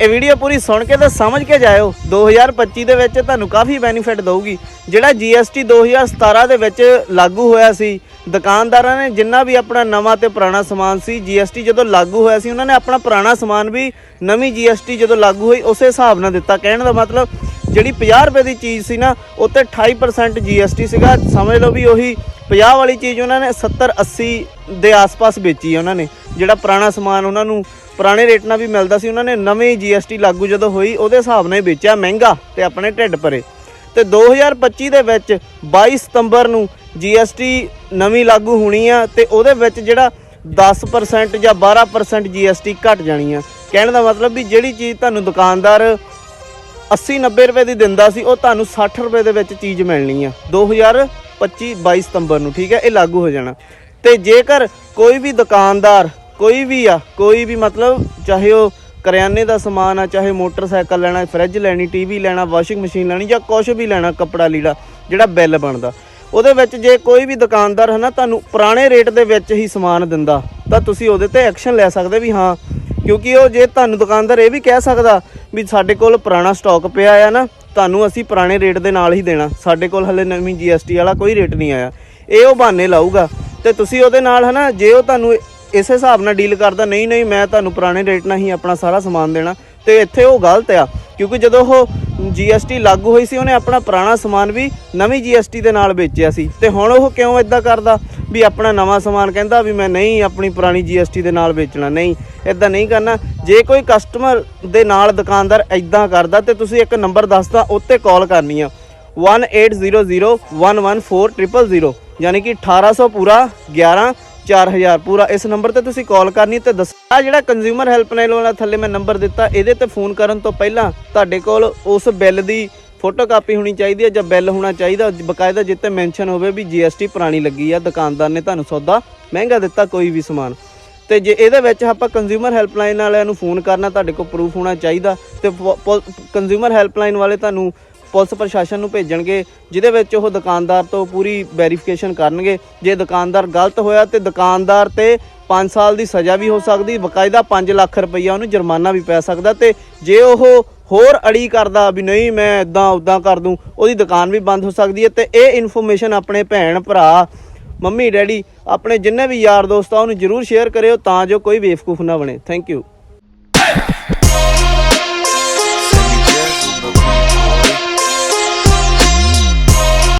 ਇਹ ਵੀਡੀਓ ਪੂਰੀ ਸੁਣ ਕੇ ਤੇ ਸਮਝ ਕੇ ਜਾਇਓ। 2025 ਦੇ ਵਿੱਚ ਤੁਹਾਨੂੰ ਕਾਫੀ ਬੈਨੀਫਿਟ ਦਊਗੀ। ਜਿਹੜਾ GST 2017 ਦੇ ਵਿੱਚ ਲਾਗੂ ਹੋਇਆ ਸੀ, ਦੁਕਾਨਦਾਰਾਂ ਨੇ ਜਿੰਨਾ ਵੀ ਆਪਣਾ ਨਵਾਂ ਤੇ ਪੁਰਾਣਾ ਸਮਾਨ ਸੀ GST ਜਦੋਂ ਲਾਗੂ ਹੋਇਆ ਸੀ, ਉਹਨਾਂ ਨੇ ਆਪਣਾ ਪੁਰਾਣਾ ਸਮਾਨ ਵੀ ਨਵੀਂ GST ਜਦੋਂ ਲਾਗੂ ਹੋਈ, ਉਸੇ ਹਿਸਾਬ ਨਾਲ ਦਿੱਤਾ। ਕਹਿਣ ਦਾ ਮਤਲਬ ਜਿਹੜੀ 50 ਰੁਪਏ ਦੀ ਚੀਜ਼ ਸੀ ਨਾ, ਉੱਤੇ 28% GST ਸੀਗਾ। ਸਮਝ ਲਓ ਵੀ ਉਹੀ 50 ਵਾਲੀ ਚੀਜ਼ ਉਹਨਾਂ ਨੇ 70 80 ਦੇ ਆਸ-ਪਾਸ ਵੇਚੀ ਉਹਨਾਂ ਨੇ। ਜਿਹੜਾ ਪੁਰਾਣਾ ਸਮਾਨ ਉਹਨਾਂ ਨੂੰ ਪੁਰਾਣੇ ਰੇਟ ਨਾਲ ਵੀ ਮਿਲਦਾ ਸੀ, ਉਹਨਾਂ ਨੇ ਨਵੀਂ GST ਲਾਗੂ ਜਦੋਂ ਹੋਈ, ਉਹਦੇ ਹਿਸਾਬ ਨਾਲ ਹੀ ਵੇਚਿਆ ਮਹਿੰਗਾ ਤੇ ਆਪਣੇ ਢਿੱਡ ਭਰੇ। ਤੇ 2025 ਦੇ ਵਿੱਚ 22 ਸਤੰਬਰ ਨੂੰ GST ਨਵੀਂ ਲਾਗੂ ਹੋਣੀ ਆ ਤੇ ਉਹਦੇ ਵਿੱਚ ਜਿਹੜਾ 10% ਜਾਂ 12% GST ਘਟ ਜਾਣੀ ਆ। ਕਹਿਣ ਦਾ ਮਤਲਬ ਵੀ ਜਿਹੜੀ ਚੀਜ਼ ਤੁਹਾਨੂੰ ਦੁਕਾਨਦਾਰ 80 90 ਰੁਪਏ ਦੀ ਦਿੰਦਾ ਸੀ, ਉਹ ਤੁਹਾਨੂੰ 60 ਰੁਪਏ ਦੇ ਵਿੱਚ ਚੀਜ਼ ਮਿਲਣੀ ਆ। 2025 22 ਸਤੰਬਰ ਨੂੰ, ਠੀਕ ਹੈ? ਇਹ ਲਾਗੂ ਹੋ ਜਾਣਾ। ਤੇ ਜੇਕਰ ਕੋਈ ਵੀ ਦੁਕਾਨਦਾਰ, ਕੋਈ ਵੀ ਆ, ਕੋਈ ਵੀ ਮਤਲਬ, ਚਾਹੇ ਉਹ ਕਰਿਆਨੇ ਦਾ ਸਮਾਨ ਆ, ਚਾਹੇ ਮੋਟਰਸਾਈਕਲ ਲੈਣਾ, ਫਰਿੱਜ ਲੈਣੀ ਟੀਵੀ ਲੈਣਾ, ਵਾਸ਼ਿੰਗ ਮਸ਼ੀਨ ਲੈਣੀ, ਜਾਂ ਕੁਝ ਵੀ ਲੈਣਾ, ਕੱਪੜਾ ਲੀੜਾ, ਜਿਹੜਾ ਬਿੱਲ ਬਣਦਾ, ਉਹਦੇ ਵਿੱਚ ਜੇ ਕੋਈ ਵੀ ਦੁਕਾਨਦਾਰ ਹੈ ਨਾ ਤੁਹਾਨੂੰ ਪੁਰਾਣੇ ਰੇਟ ਦੇ ਵਿੱਚ ਹੀ ਸਮਾਨ ਦਿੰਦਾ, ਤਾਂ ਤੁਸੀਂ ਉਹਦੇ ਤੇ ਐਕਸ਼ਨ ਲੈ ਸਕਦੇ ਵੀ ਹਾਂ ਕਿਉਂਕਿ ਉਹ ਜੇ ਤੁਹਾਨੂੰ ਦੁਕਾਨਦਾਰ ਇਹ ਵੀ ਕਹਿ ਸਕਦਾ ਵੀ ਸਾਡੇ ਕੋਲ ਪੁਰਾਣਾ ਸਟਾਕ ਪਿਆ ਆ ਨਾ, ਤੁਹਾਨੂੰ ਅਸੀਂ ਪੁਰਾਣੇ ਰੇਟ ਦੇ ਨਾਲ ਹੀ ਦੇਣਾ। ਸਾਡੇ ਕੋਲ ਹਲੇ ਨਵੀਂ GST ਵਾਲਾ ਕੋਈ ਰੇਟ ਨਹੀਂ ਆਇਆ। ਇਹ ਉਹ ਬਹਾਨੇ ਲਾਊਗਾ। ਤੇ ਤੁਸੀਂ ਉਹਦੇ ਨਾਲ ਹਨਾ, ਜੇ ਉਹ ਤੁਹਾਨੂੰ ਇਸੇ ਹਿਸਾਬ ਨਾਲ ਡੀਲ ਕਰਦਾ, ਨਹੀਂ ਨਹੀਂ, ਮੈਂ ਤੁਹਾਨੂੰ ਪੁਰਾਣੇ ਰੇਟ ਨਾਲ ਹੀ ਆਪਣਾ ਸਾਰਾ ਸਮਾਨ ਦੇਣਾ। ਤੇ ਇੱਥੇ ਉਹ ਗਲਤ ਆ, ਕਿਉਂਕਿ ਜਦੋਂ ਉਹ GST ਲਾਗੂ ਹੋਈ ਸੀ, ਉਹਨੇ ਆਪਣਾ ਪੁਰਾਣਾ ਸਮਾਨ ਵੀ ਨਵੀਂ GST ਦੇ ਨਾਲ ਵੇਚਿਆ ਸੀ। ਤੇ ਹੁਣ ਉਹ ਕਿਉਂ ਇਦਾਂ ਕਰਦਾ? ਵੀ ਆਪਣਾ ਨਵਾਂ ਸਮਾਨ ਕਹਿੰਦਾ ਵੀ ਮੈਂ ਨਹੀਂ, ਆਪਣੀ ਪੁਰਾਣੀ GST ਦੇ ਨਾਲ ਵੇਚਣਾ, ਨਹੀਂ ਇਦਾਂ ਨਹੀਂ ਕਰਨਾ। ਜੇ ਕੋਈ ਕਸਟਮਰ ਦੇ ਨਾਲ ਦੁਕਾਨਦਾਰ ਇਦਾਂ ਕਰਦਾ, ਤੇ ਤੁਸੀਂ ਇੱਕ ਨੰਬਰ ਦੱਸਦਾ, ਉੱਤੇ ਕਾਲ ਕਰਨੀ ਆ। 1800114000 ਯਾਨੀ ਕਿ 1800 ਪੂਰਾ 11 4000 ਪੂਰਾ। ਇਸ ਨੰਬਰ ਤੇ ਤੁਸੀਂ ਕਾਲ ਕਰਨੀ ਤੇ ਦੱਸ ਆ ਜਿਹੜਾ ਕੰਜ਼ਿਊਮਰ ਹੈਲਪਲਾਈਨ ਵਾਲਾ ਥੱਲੇ ਮੈਂ ਨੰਬਰ ਦਿੱਤਾ, ਇਹਦੇ ਤੇ ਫੋਨ ਕਰਨ ਤੋਂ ਪਹਿਲਾਂ ਤੁਹਾਡੇ ਕੋਲ ਉਸ ਬਿੱਲ ਦੀ ਫੋਟੋ ਕਾਪੀ ਹੋਣੀ ਚਾਹੀਦੀ ਹੈ ਜਾਂ ਬਿੱਲ ਹੋਣਾ ਚਾਹੀਦਾ। ਬਕਾਇਦਾ ਜਿੱਤੇ ਮੈਂਸ਼ਨ ਹੋਵੇ ਵੀ GST ਪੁਰਾਣੀ ਲੱਗੀ ਆ, ਦੁਕਾਨਦਾਰ ਨੇ ਤੁਹਾਨੂੰ ਸੌਦਾ ਮਹਿੰਗਾ ਦਿੱਤਾ ਕੋਈ ਵੀ ਸਮਾਨ। ਤੇ ਜੇ ਇਹਦੇ ਵਿੱਚ ਆਪਾਂ ਕੰਜ਼ਿਊਮਰ ਹੈਲਪਲਾਈਨ ਵਾਲਿਆਂ ਨੂੰ ਫੋਨ ਕਰਨਾ, ਤੁਹਾਡੇ ਕੋਲ ਪ੍ਰੂਫ ਹੋਣਾ ਚਾਹੀਦਾ। ਤੇ ਕੰਜ਼ਿਊਮਰ ਹੈਲਪਲਾਈਨ ਵਾਲੇ ਤੁਹਾਨੂੰ ਪੁਲਿਸ ਪ੍ਰਸ਼ਾਸਨ ਨੂੰ ਭੇਜਣਗੇ, ਜਿਹਦੇ ਵਿੱਚ ਉਹ ਦੁਕਾਨਦਾਰ ਤੋਂ ਪੂਰੀ ਵੈਰੀਫਿਕੇਸ਼ਨ ਕਰਨਗੇ। ਜੇ ਦੁਕਾਨਦਾਰ ਗਲਤ ਹੋਇਆ ਤੇ ਦੁਕਾਨਦਾਰ ਤੇ 5 ਸਾਲ ਦੀ ਸਜ਼ਾ ਵੀ ਹੋ ਸਕਦੀ, ਬਕਾਇਦਾ 5 ਲੱਖ ਰੁਪਈਆ ਉਹਨੂੰ ਜੁਰਮਾਨਾ ਵੀ ਪੈ ਸਕਦਾ ਤੇ ਜੇ ਉਹ ਹੋਰ ਅੜੀ ਕਰਦਾ ਵੀ ਨਹੀਂ, ਮੈਂ ਇਦਾਂ ਉਦਾਂ ਕਰ ਦੂੰ, ਉਹਦੀ ਦੁਕਾਨ ਵੀ ਬੰਦ ਹੋ ਸਕਦੀ ਹੈ ਤੇ ਇਹ ਇਨਫੋਰਮੇਸ਼ਨ ਆਪਣੇ ਭੈਣ, ਭਰਾ, ਮੰਮੀ, ਡੈਡੀ, ਆਪਣੇ ਜਿੰਨੇ ਵੀ ਯਾਰ ਦੋਸਤ ਆ, ਉਹਨੂੰ ਜਰੂਰ ਸ਼ੇਅਰ ਕਰਿਓ ਤਾਂ ਜੋ ਕੋਈ ਬੇਵਕੂਫ ਨਾ ਬਣੇ। Thank you